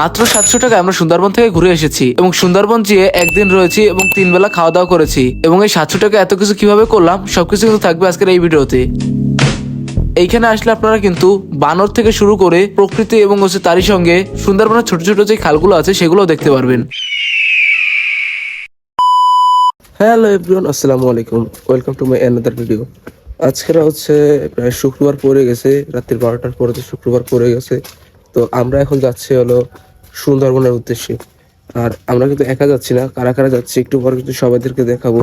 মাত্র সাতশো টাকা আমরা সুন্দরবন থেকে ঘুরে এসেছি এবং সুন্দরবন যেয়ে একদিন রয়েছি এবং তিন বেলা খাওয়া দাওয়া করেছি এবং এই সাতশো টাকা এত কিছু কীভাবে করলাম, সবকিছু কিন্তু থাকবে আজকের এই ভিডিওতে। এইখানে আসলে আপনারা কিন্তু বানর থেকে শুরু করে প্রকৃতি এবং হচ্ছে তারই সঙ্গে সুন্দরবনের ছোট ছোট যে খালগুলো আছে সেগুলো দেখতে পারবেন। হ্যালো এভরিওয়ান, আসসালামু আলাইকুম। Welcome to my another video আজকের হচ্ছে প্রায় শুক্রবার পড়ে গেছে, রাত্রির বারোটার পরে শুক্রবার পড়ে গেছে। তো আমরা এখন যাচ্ছি হলো সুন্দরবনের উদ্দেশ্যে। আর আমরা কিন্তু একা যাচ্ছি না কারা কারা যাচ্ছি একটু পরে কিন্তু সবাইদেরকে দেখাবো।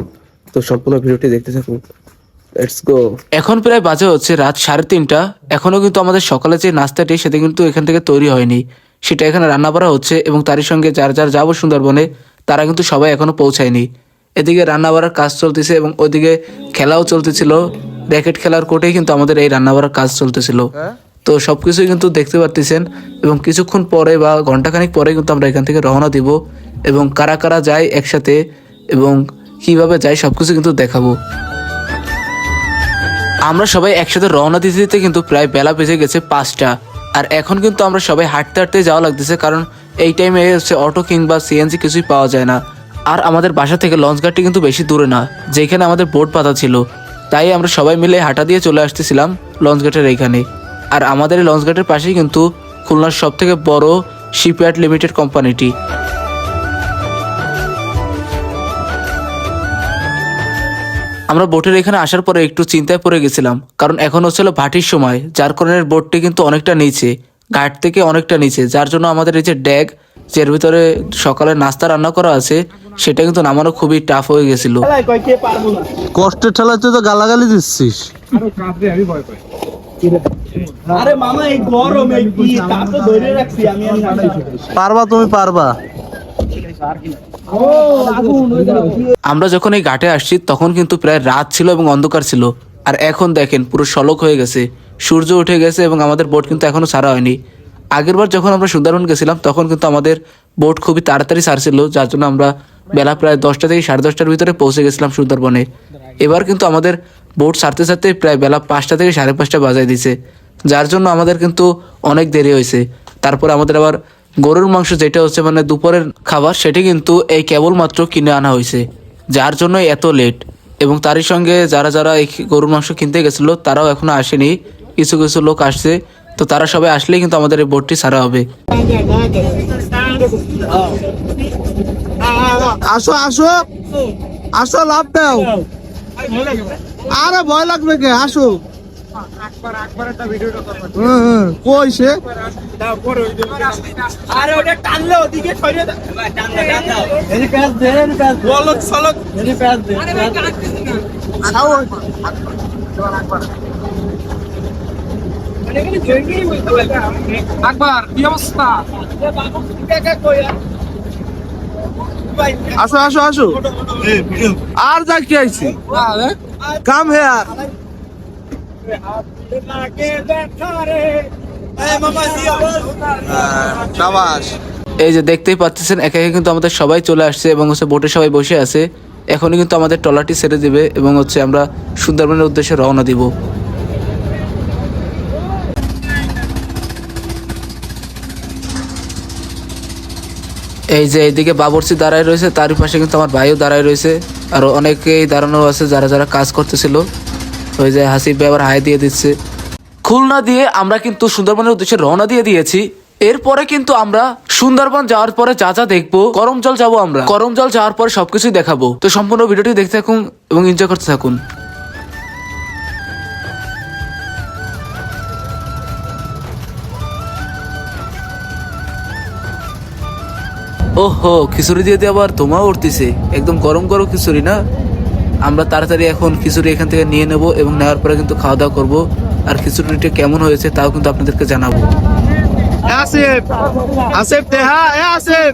তো সম্পূর্ণ ভিডিওটি দেখতে থাকুন। লেটস গো এখন প্রায় বাজে হচ্ছে রাত সাড়ে তিনটা। এখনও কিন্তু আমাদের সকালে যে নাস্তাটি সেটা কিন্তু এখান থেকে তৈরি হয়নি। সেটা এখানে রান্না করা হচ্ছে এবং তারই সঙ্গে যার যার যাব সুন্দরবনে তারা কিন্তু সবাই এখনও পৌঁছায়নি। এদিকে রান্না বাড়ার কাজ চলতেছে এবং ওদিকে খেলাও চলতেছিল। র্যাকেট খেলার কোর্টেই কিন্তু আমাদের এই রান্না বাড়ার কাজ চলতেছিল। তো সব কিছুই কিন্তু দেখতে পারতেছেন এবং কিছুক্ষণ পরে বা ঘন্টাখানিক পরে কিন্তু আমরা এখান থেকে রওনা দিব এবং কারা কারা যায় একসাথে এবং কীভাবে যায় সবকিছু কিন্তু দেখাবো। আমরা সবাই একসাথে রওনা দিতে দিতে কিন্তু প্রায় বেলা বেজে গেছে পাঁচটা। আর এখন কিন্তু আমরা সবাই হাঁটতে হাঁটতে যাওয়া লাগতেছে কারণ এই টাইমে হচ্ছে অটো কিংবা সিএনজি কিছুই পাওয়া যায় না। আর আমাদের বাসা থেকে লঞ্চ ঘাটটি কিন্তু বেশি দূরে না, যেখানে আমাদের বোট পাতা ছিল। তাই আমরা সবাই মিলে হাঁটা দিয়ে চলে আসতেছিলাম লঞ্চ ঘাটের এইখানে আর আমাদের এই লঞ্চ ঘাটের পাশেই কিন্তু খুলনার সব থেকে বড় শিপইয়ার্ড লিমিটেড কোম্পানিটি আমরা বোটের এখানে আসার পরে একটু চিন্তায় পড়ে গেছিলাম কারণ এখন হচ্ছিল ভাটির সময় যার কারণে বোটটি কিন্তু অনেকটা নিচে ঘাট থেকে অনেকটা নিচে যার জন্য আমাদের এই যে ড্যাগ যের ভিতরে সকালে নাস্তা রান্না করা আছে সেটা কিন্তু নামানো খুবই টাফ হয়ে গেছিল। কষ্টের ঠেলায় তুই তো গালাগালি দিচ্ছিস। আরে মামা এই গরম এই কি? তা তো ধরে রাখছি আমি আমি পারবা তুমি পারবা। আমরা যখন এই ঘাটে আসছি তখন কিন্তু প্রায় রাত ছিল এবং অন্ধকার ছিল। আর এখন দেখেন পুরো সলক হয়ে গেছে। সূর্য উঠে গেছে এবং আমাদের বোট কিন্তু এখনও ছাড়া হয়নি। আগেরবার যখন আমরা সুন্দরবন গেছিলাম তখন কিন্তু আমাদের বোট খুবই তাড়াতাড়ি ছাড়ছিল যার জন্য আমরা বেলা প্রায় দশটা থেকে সাড়ে দশটার ভিতরে পৌঁছে গেছিলাম সুন্দরবনে। এবার কিন্তু আমাদের বোট ছাড়তে ছাড়তে প্রায় বেলা পাঁচটা থেকে সাড়ে পাঁচটা বাজায় দিছে। যার জন্য আমাদের কিন্তু অনেক দেরি হয়েছে। তারপর আমাদের আবার গরুর মাংস যেটা হচ্ছে মানে দুপুরের খাবার, সেটি কিন্তু এই কেবলমাত্র কিনে আনা হয়েছে। যার জন্য এত লেট এবং তারই সঙ্গে যারা যারা এই গরুর মাংস কিনতে গেছিল, তারাও এখনও আসেনি। কিছু কিছু লোক আসছে। তো তারা সবাই আসলেই কিন্তু আমাদের এই বোটটি ছাড়া হবে। আসো আসো। আসো লাভ দাও। আরে ভয় লাগবে কে? আসো। কই সে? আরে ওটা টানলে ওদিকে এনি প্যাস দে আকবার কি অবস্থা? আসো আসো আসো। আর যা কি আইছি? কাম হেয়ার সাবাস এই যে দেখতেই পাচ্ছেন একে একে কিন্তু আমাদের সবাই চলে আসছে এবং হচ্ছে বোটে সবাই বসে আছে। এখনই কিন্তু আমাদের ট্রলারটি ছেড়ে দিবে এবং হচ্ছে আমরা সুন্দরবনের উদ্দেশ্যে রওনা দিব। এই যে এইদিকে বাবরচি দাঁড়ায় রয়েছে তার পাশে কিন্তু আমার ভাইও দাঁড়ায় রয়েছে। আর অনেকেই দাঁড়ানো আছে যারা যারা কাজ করতেছিল। ওই যে হাসিব ভাই আবার হাই দিয়ে দিচ্ছে। খুলনা দিয়ে আমরা কিন্তু সুন্দরবনের উদ্দেশ্যে রওনা দিয়ে দিয়েছি। এরপরে কিন্তু আমরা সুন্দরবন যাওয়ার পরে যা যা দেখব গরম জল যাব আমরা। গরম জল যাওয়ার পরে সবকিছুই দেখাবো। তো সম্পূর্ণ ভিডিওটি দেখতে থাকুন এবং এনজয় করতে থাকুন। ওহো খিচুড়ি দিয়ে দিয়ে আবার ধোঁয়া উঠতেছে। একদম গরম গরম খিচুড়ি না? আমরা তাড়াতাড়ি এখন খিচুড়ি এখান থেকে নিয়ে নেব এবং নেওয়ার পরে কিন্তু খাওয়া দাওয়া করব। আর খিচুড়িটা কেমন হয়েছে তাও কিন্তু আপনাদেরকে জানাব। আসিফ আসিফ দেহা এ আসিফ।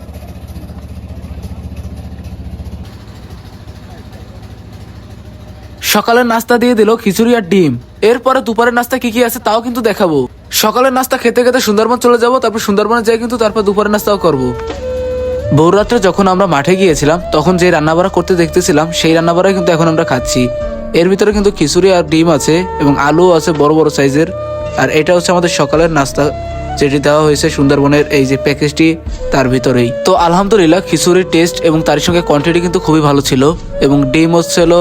সকালের নাস্তা দিয়ে দিল খিচুড়ি আর ডিম। এরপরে দুপুরের নাস্তা কি কি আছে তাও কিন্তু দেখাবো। সকালের নাস্তা খেতে খেতে সুন্দরবন চলে যাব তারপর সুন্দরবনে যাই কিন্তু তারপর দুপুরের নাস্তাও করব। ভোররাত্রে যখন আমরা মাঠে গিয়েছিলাম, তখন যে রান্নাবাড়া করতে দেখতেছিলাম, সেই রান্নাবাড়া কিন্তু এখন আমরা খাচ্ছি। এর ভিতরে কিন্তু খিচুড়ি আর ডিম আছে এবং আলু আছে বড় বড় সাইজের। আর এটা হচ্ছে আমাদের সকালের নাস্তা, যেটি দেওয়া হয়েছে সুন্দরবনের এই যে প্যাকেজটি তার ভিতরেই। তো আলহামদুলিল্লাহ, খিচুড়ির টেস্ট এবং তার সঙ্গে কোয়ান্টিটি কিন্তু খুবই ভালো ছিল এবং ডিম হচ্ছিল,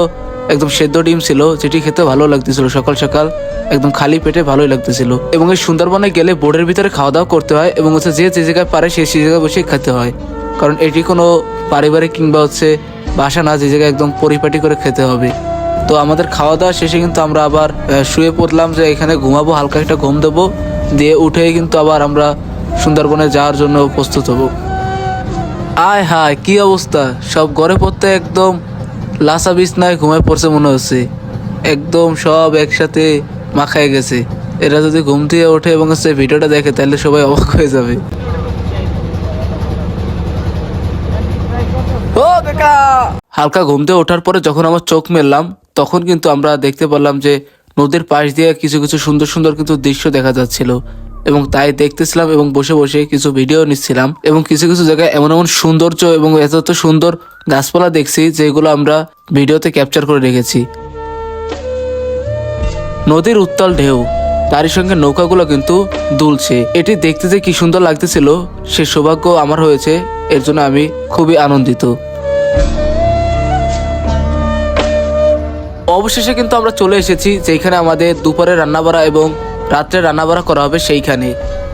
একদম সেদ্ধ ডিম ছিল, যেটি খেতে ভালো লাগতেছিল সকাল সকাল, একদম খালি পেটে ভালোই লাগতেছিল। এবং এই সুন্দরবনে গেলে বোর্ডের ভিতরে খাওয়া দাওয়া করতে হয় এবং হচ্ছে যে যে জায়গায় পারে সেই সেই জায়গায় বসে খেতে হয়। কারণ এটি কোনো পারিবারিক কিংবা হচ্ছে বাসা না, যে জায়গায় একদম পরিপাটি করে খেতে হবে। তো আমাদের খাওয়া দাওয়া শেষে কিন্তু আমরা আবার শুয়ে পড়লাম যে এখানে ঘুমাবো, হালকা একটা ঘুম দেবো, দিয়ে উঠে কিন্তু আবার আমরা সুন্দরবনে যাওয়ার জন্য প্রস্তুত হব। আয় হায়, কি অবস্থা? সব ঘরে পড়তে একদম লাসা বিছনায় ঘুমায় পড়ছে মনে হচ্ছে। একদম সব একসাথে মাখায় গেছে। এরা যদি ঘুম থেকে ওঠে এবং হচ্ছে ভিডিওটা দেখে, তাহলে সবাই অবাক হয়ে যাবে। হালকা। ঘুম থেকে ওঠার পরে যখন আমার চোখ মেললাম, তখন কিন্তু আমরা দেখতে পেলাম যে নদীর পাশ দিয়ে কিছু কিছু সুন্দর সুন্দর কিন্তু দৃশ্য দেখা যাচ্ছিল। এবং তাই দেখতেছিলাম এবং বসে বসে কিছু ভিডিও নিচ্ছিলাম। এবং কিছু কিছু জায়গায় এমন এমন সৌন্দর্য এবং এত এত সুন্দর গাছপালা দেখছি যেগুলো আমরা ভিডিওতে ক্যাপচার করে রেখেছি। নদীর উত্তাল ঢেউ, তারই সঙ্গে নৌকাগুলো কিন্তু দুলছে। এটি দেখতে যে কি সুন্দর লাগতেছিল, সে সৌভাগ্য আমার হয়েছে, এর জন্য আমি খুবই আনন্দিত। অবশেষে কিন্তু আমরা চলে এসেছি যেখানে আমাদের দুপুরে রান্নাবাড়া এবং রাত্রে রান্নাবাড়া করা হবে সেইখানে।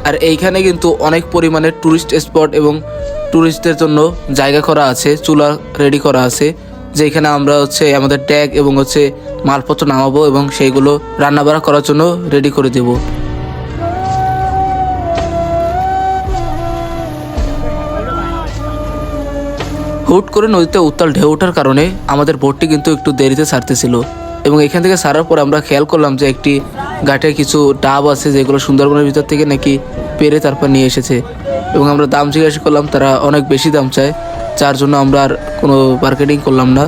আর এইখানে কিন্তু অনেক পরিমাণে ট্যুরিস্ট স্পট এবং ট্যুরিস্টদের জন্য জায়গা করা আছে, চুলা রেডি করা আছে, যেখানে আমরা হচ্ছে আমাদের ট্যাগ এবং হচ্ছে মালপত্র নামাবো এবং সেইগুলো রান্নাবাড়া করার জন্য রেডি করে দেবো। হুট করে নদীতে উত্তাল ঢেউ ওঠার কারণে আমাদের বোটটি কিন্তু একটু দেরিতে ছাড়তেছিল এবং এখান থেকে সারার পর আমরা খেয়াল করলাম যে একটি ঘাটে কিছু ডাব আছে যেগুলো সুন্দরবনের ভিতর থেকে নাকি পেরে তারপর নিয়ে এসেছে এবং আমরা দাম জিজ্ঞাসা করলাম তারা অনেক বেশি দাম চায় যার জন্য আমরা আর কোনো মার্কেটিং করলাম না।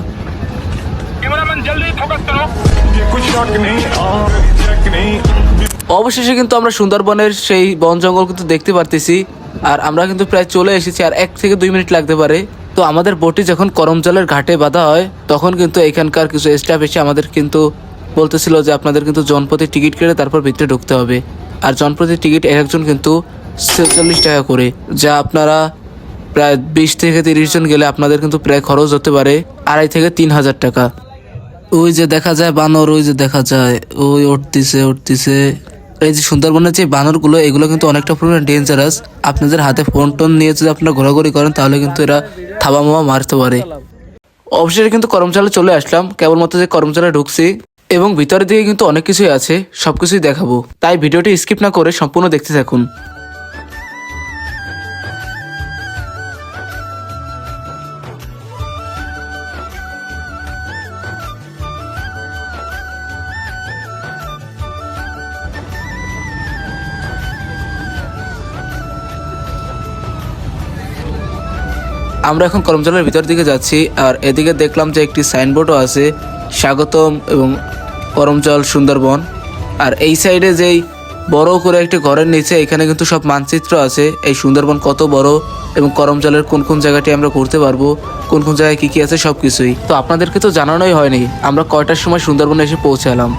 অবশেষে কিন্তু আমরা সুন্দরবনের সেই বন জঙ্গল কিন্তু দেখতে পারতেছি আর আমরা কিন্তু প্রায় চলে এসেছি আর এক থেকে দুই মিনিট লাগতে পারে। তো আমাদের বোটটি যখন করমজলের ঘাটে বাঁধা হয়, তখন কিন্তু এখানকার কিছু স্টাফ এসে আমাদের কিন্তু বলতেছিল যে আপনাদের কিন্তু জনপ্রতি টিকিট কেটে তারপর ভিতরে ঢুকতে হবে। আর জনপ্রতি টিকিট এক একজন কিন্তু ছেচল্লিশ টাকা করে, যা আপনারা প্রায় বিশ থেকে তিরিশ জন গেলে আপনাদের কিন্তু প্রায় খরচ হতে পারে আড়াই থেকে তিন হাজার টাকা। ওই যে দেখা যায় বানর, ওই যে দেখা যায়, ওই উঠতিছে উঠতিছে। এই যে সুন্দরবনের যে বানরগুলো, এগুলো কিন্তু অনেকটা পরিমাণে ডেঞ্জারাস আপনাদের হাতে ফোন টোন নিয়ে যদি আপনারা ঘোরাঘুরি করেন, তাহলে কিন্তু এরা থাবা মামা মারতে পারে। অবশেষে কিন্তু কর্মচারী চলে আসলাম, কেবলমাত্র যে কর্মচারী ঢুকছি। এবং ভিতরের দিকে কিন্তু অনেক কিছুই আছে, সবকিছুই দেখাবো। তাই ভিডিওটি স্কিপ না করে সম্পূর্ণ দেখতে থাকুন। আমরা এখন করমজলের ভিতর দিকে যাচ্ছি, আর এদিকে দেখলাম যে একটি সাইনবোর্ডও আছে, স্বাগতম এবং করমজল সুন্দরবন। আর এই সাইডে যেই বড় করে একটি ঘরের নিচে, এখানে কিন্তু সব মানচিত্র আছে, এই সুন্দরবন কত বড় এবং করমজলের কোন কোন জায়গাটি আমরা ঘুরতে পারব, কোন কোন জায়গায় কী কী আছে সব কিছুই তো আপনাদেরকে তো জানানোই হয়নি, আমরা কয়টার সময় সুন্দরবনে এসে পৌঁছালাম।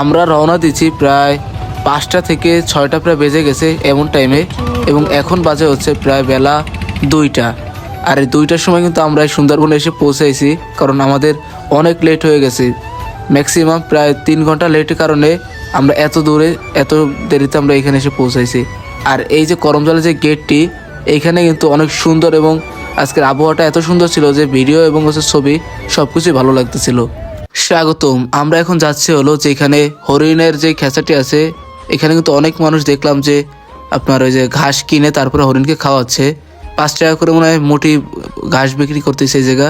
আমরা রওনা দিচ্ছি প্রায় পাঁচটা থেকে ছয়টা প্রায় বেজে গেছে এমন টাইমে এবং এখন বাজে হচ্ছে প্রায় বেলা দুইটা। আর এই দুইটার সময় কিন্তু আমরা এই সুন্দরবনে এসে পৌঁছাইছি, কারণ আমাদের অনেক লেট হয়ে গেছে। ম্যাক্সিমাম প্রায় তিন ঘণ্টা লেটের কারণে আমরা এত দূরে, এত দেরিতে আমরা এখানে এসে পৌঁছাইছি। আর এই যে করমজলের যে গেটটি এইখানে কিন্তু অনেক সুন্দর এবং আজকের আবহাওয়াটা এত সুন্দর ছিল যে ভিডিও এবং হচ্ছে ছবি সব কিছুই ভালো লাগতেছিল। স্বাগতম, আমরা এখন যাচ্ছি হলো যেখানে হরিণের যে খেঁচাটি আছে, এখানে কিন্তু অনেক মানুষ দেখলাম যে আপনার ওই যে ঘাস কিনে তারপরে হরিণকে খাওয়াচ্ছে। পাঁচ টাকা করে মনে হয় মোটি ঘাস বিক্রি করতেছে এই জায়গা।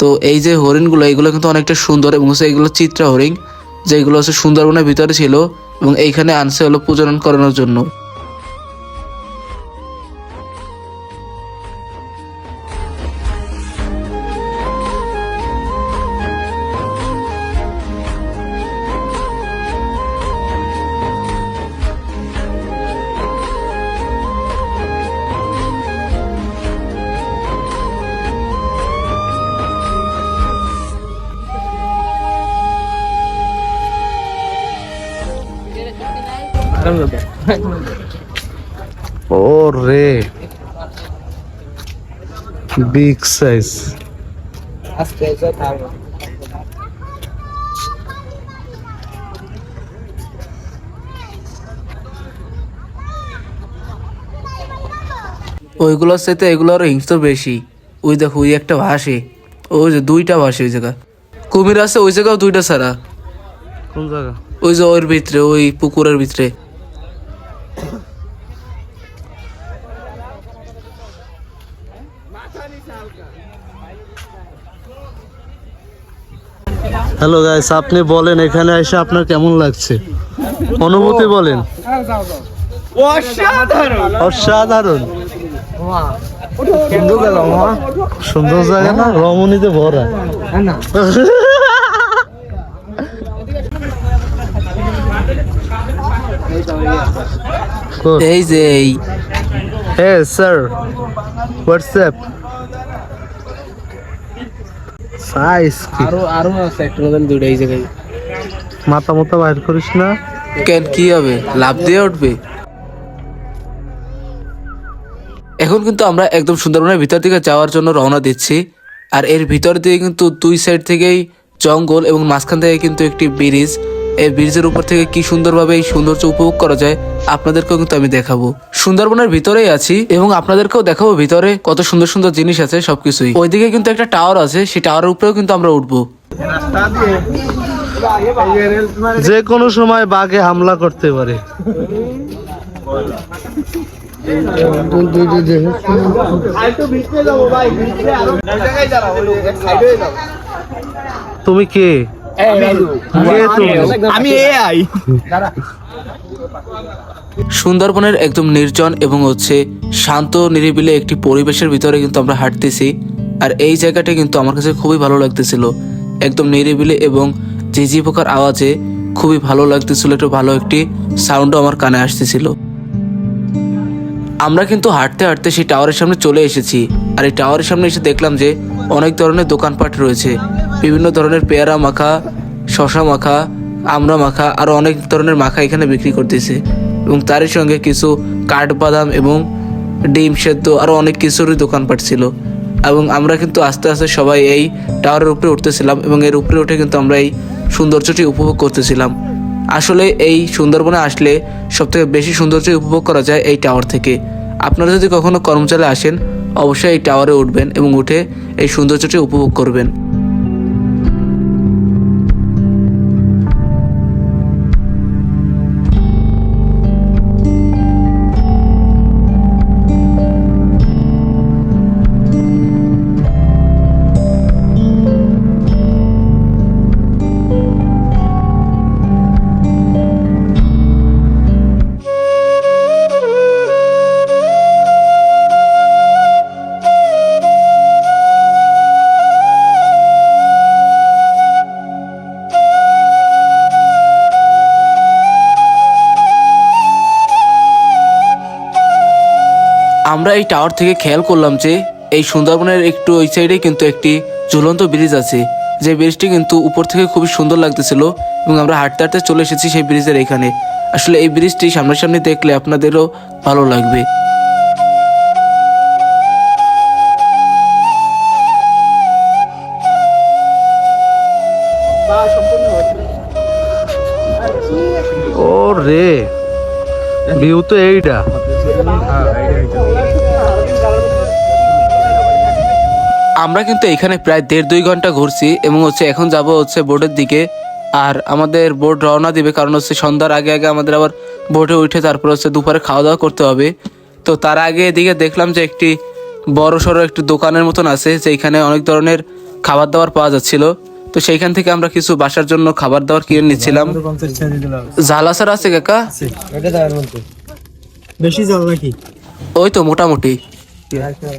তো এই যে হরিণগুলো এইগুলো কিন্তু অনেকটা সুন্দর এবং হচ্ছে এগুলো চিত্রা হরিণ, যেগুলো হচ্ছে সুন্দরবনের ভিতরে ছিল এবং এইখানে আনছে হলো প্রজনন করানোর জন্য। বিগ সাইজ ওইগুলোর সাথে এগুলোর হিংস বেশি। ওই দেখো ওই একটা ভাসে। ওই যে দুইটা ভাসে ওই জায়গা। কুমির আছে ওই জায়গাও দুইটা ছাড়া। কোন জায়গা? ওই যে ওর ভিতরে ওই পুকুরের ভিতরে। হ্যালো গাইস আপনি বলেন এখানে এসে আপনার কেমন লাগছে? অনুভূতি বলেন। অসাধারণ। অসাধারণ। সুন্দর জায়গা না? রমণীতে ভরা। এই যে এই। হে স্যার হোয়াটসঅ্যাপ সাইজ আরও আরও আছে একটা মতন দুইটা জায়গায়। মাথা মতো বাইর করিস না। কেন কি হবে? লাভ দিয়ে উঠবে? এখন কিন্তু আমরা একদম সুন্দরবনের ভিতর থেকে যাওয়ার জন্য রওনা দিচ্ছি। আর এর ভিতর দিয়ে কিন্তু দুই সাইড থেকেই জঙ্গল এবং মাঝখান থেকে কিন্তু একটি ব্রিজ। এই ব্রিজের উপর থেকে কি সুন্দরভাবে এই সৌন্দর্য উপভোগ করা যায়, আপনাদেরকেও কিন্তু আমি দেখাবো। সুন্দরবনের ভিতরেই আছি এবং আপনাদেরকেও দেখাবো ভিতরে কত সুন্দর সুন্দর জিনিস আছে, সবকিছুই। ওইদিকে কিন্তু একটা টাওয়ার আছে, সেই টাওয়ারের উপরেও কিন্তু আমরা উঠবো। যে কোনো সময় বাঘে হামলা করতে পারে। তুমি কে? আমি এআই সুন্দরবনের একদম নির্জন এবং হচ্ছে শান্ত নিরিবিলে একটি পরিবেশের ভিতরে কিন্তু আমরা হাঁটতেছি। আর এই জায়গাটা কিন্তু আমার কাছে খুবই ভালো লাগতেছিল। একদম নিরিবিলি এবং ঝিঝি পোকার আওয়াজে খুবই ভালো লাগতেছিল একটু ভালো একটি সাউন্ডও আমার কানে আসতেছিল। আমরা কিন্তু হাঁটতে হাঁটতে সেই টাওয়ারের সামনে চলে এসেছি। আর এই টাওয়ারের সামনে এসে দেখলাম যে অনেক ধরনের দোকানপাট রয়েছে। বিভিন্ন ধরনের পেয়ারা মাখা শশা মাখা, আমড়া মাখা আরও অনেক ধরনের মাখা এখানে বিক্রি করতেছে। এবং তারই সঙ্গে কিছু কাঠবাদাম এবং ডিম সেদ্ধ আরও অনেক কিছুরই দোকানপাট ছিল। এবং আমরা কিন্তু আস্তে আস্তে সবাই এই টাওয়ারের উপরে উঠতেছিলাম এবং এর উপরে উঠে কিন্তু আমরা এই সৌন্দর্যটি উপভোগ করতেছিলাম। আসলে এই সুন্দরবনে আসলে সবথেকে বেশি সৌন্দর্য উপভোগ করা যায় এই টাওয়ার থেকে। আপনারা যদি কখনো কর্মচালে আসেন, অবশ্যই এই টাওয়ারে উঠবেন এবং উঠে এই সৌন্দর্যটি উপভোগ করবেন। আমরা এই টাওয়ার থেকে খেয়াল করলাম যে এই সুন্দরবনের একটু ওই সাইডে কিন্তু একটি ঝুলন্ত ব্রিজ আছে। যে ব্রিজটি কিন্তু উপর থেকে খুবই সুন্দর লাগতেছিল এবং আমরা হাঁটতে হাঁটতে চলে এসেছি সেই ব্রিজের এখানে। আসলে এই ব্রিজটি সামনাসামনি দেখলে আপনাদেরও ভালো লাগবে। ও রে ভিউ তো এইটা। আমরা কিন্তু এখানে প্রায় দেড় দুই ঘণ্টা ঘুরছি এবং হচ্ছে এখন যাব হচ্ছে বোটের দিকে। আর আমাদের বোর্ড রওনা দিবে কারণ হচ্ছে সন্ধ্যার আগে আগে আমাদের আবার বোটে উঠে তারপর হচ্ছে দুপুরে খাওয়া দাওয়া করতে হবে। তো তার আগে এদিকে দেখলাম যে একটি বড় সড়ো একটি দোকানের মতন আছে যেখানে অনেক ধরনের খাবার দাবার পাওয়া যাচ্ছিল। তো সেইখান থেকে আমরা কিছু বাসার জন্য খাবার দাবার কিনে নিচ্ছিলাম। ঝালাসার আছে কাকা? বেশি জল নাকি? ওই তো মোটামুটি।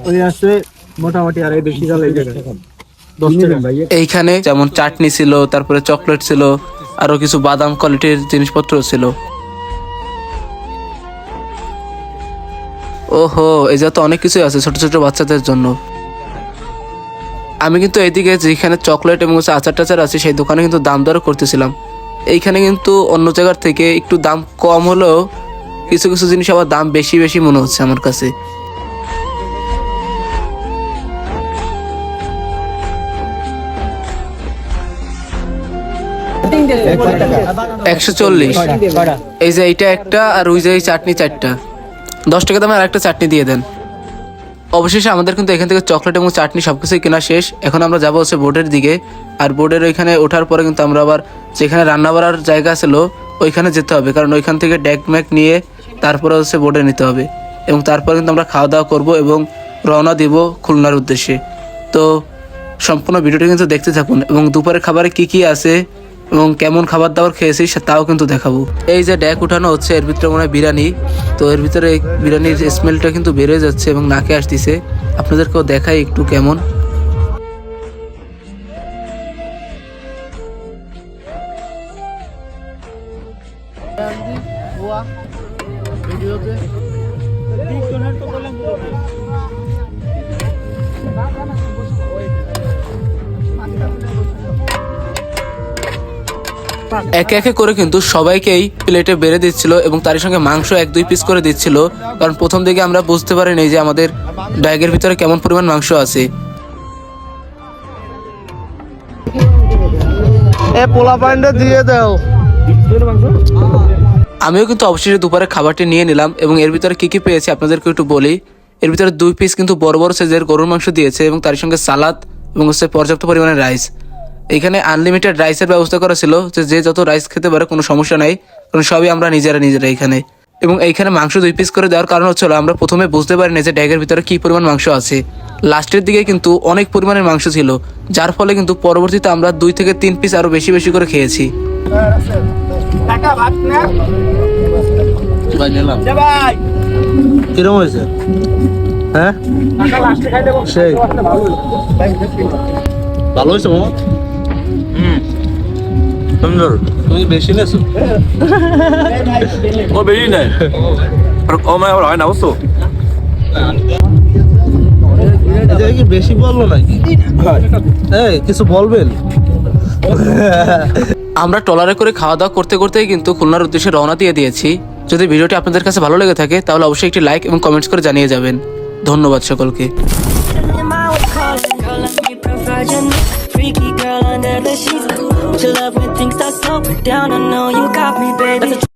ওই আছে মোটামুটি আর এই বেশি এই জায়গায়। এইখানে যেমন চাটনি ছিল তারপরে চকলেট ছিল আরও কিছু বাদাম কোয়ালিটির জিনিসপত্র ছিল। ওহো এই যা তো অনেক কিছুই আছে ছোট ছোট বাচ্চাদের জন্য। আমি কিন্তু এদিকে যেখানে চকলেট এবং আচার টাচার আছে সেই দোকানে কিন্তু দাম দরও করতেছিলাম। এইখানে কিন্তু অন্য জায়গার থেকে একটু দাম কম হলেও কিছু কিছু জিনিস আবার দাম বেশি বেশি মনে হচ্ছে আমার কাছে। একশো চল্লিশ। এই যে এইটা একটা আর ওই যে এই চাটনি চারটা। দশ টাকা দামে আর একটা চাটনি দিয়ে দেন। অবশেষে আমাদের কিন্তু এখান থেকে চকলেট এবং চাটনি সবকিছুই কেনা শেষ। এখন আমরা যাব হচ্ছে বোর্ডের দিকে। আর বোর্ডের ওইখানে ওঠার পরে কিন্তু আমরা আবার যেখানে রান্না বাড়ার জায়গা ছিল ওইখানে যেতে হবে। কারণ ওইখান থেকে ড্যাক ম্যাক নিয়ে তারপরে হচ্ছে বোর্ডে নিতে হবে। এবং তারপরে কিন্তু আমরা খাওয়া দাওয়া করব এবং রওনা দিব খুলনার উদ্দেশ্যে। তো সম্পূর্ণ ভিডিওটি কিন্তু দেখতে থাকুন। এবং দুপুরের খাবারে কি কি আছে এবং কেমন খাবার দাবার খেয়েছি তাও কিন্তু দেখাবো। এই যে ড্যাক উঠানো হচ্ছে, এর ভিতরে মনে হয় বিরিয়ানি। তো এর ভিতরে বিরিয়ানির স্মেলটা কিন্তু বেড়ে যাচ্ছে এবং নাকে আসতেছে। আপনাদেরকেও দেখাই একটু কেমন। একে একে করে কিন্তু সবাইকেই প্লেটে বেড়ে দিচ্ছিল এবং তার সঙ্গে মাংস এক দুই পিস করে দিচ্ছিল। কারণ প্রথম দিকে আমরা বুঝতে পারিনি যে আমাদের ডাইগের ভিতরে কেমন পরিমাণ মাংস আছে। এ পোলা পাইন্ডে দিয়ে দাও। আমিও কিন্তু অবশেষে দুপুরে খাবারটি নিয়ে নিলাম এবং এর ভিতরে কি কি পেয়েছি আপনাদেরকে একটু বলি। এর ভিতরে দুই পিস কিন্তু বড় বড় সাইজের গরুর মাংস দিয়েছে এবং তার সঙ্গে সালাদ এবং হচ্ছে পর্যাপ্ত পরিমাণে রাইস এখানে আনলিমিটেড রাইসের ব্যবস্থা করা ছিল যে যে যত রাইস খেতে পারে কোনো সমস্যা নাই কারণ সবই আমরা নিজেরা নিজেরা এখানে। এবং এইখানে মাংস দুই পিস করে দেওয়ার কারণ হচ্ছিল আমরা প্রথমে বুঝতে পারিনি যে ড্যাগের ভিতরে কি পরিমাণ মাংস আছে। লাস্টের দিকে কিন্তু অনেক পরিমাণের মাংস ছিল যার ফলে কিন্তু পরবর্তীতে আমরা দুই থেকে তিন পিস আরও বেশি বেশি করে খেয়েছি। কিরম হয়েছে? হ্যাঁ? সেই। ভালো হয়েছে। মামা সুন্দর। তুমি বেশি নেছো? ও বেশি নেই ও মানে হয় না বুঝছ? কি বেশি বলল নাকি? এই কিছু বলবেন? আমরা ট্রলারে করে খাওয়া দাওয়া করতে করতেই কিন্তু খুলনার উদ্দেশ্যে রওনা দিয়ে দিয়েছি। যদি ভিডিওটি আপনাদের কাছে ভালো লেগে থাকে তাহলে অবশ্যই একটি লাইক এবং কমেন্টস করে জানিয়ে যাবেন। ধন্যবাদ সকলকে। The sheets. Would you love when things start slowing down? I know you got me, baby.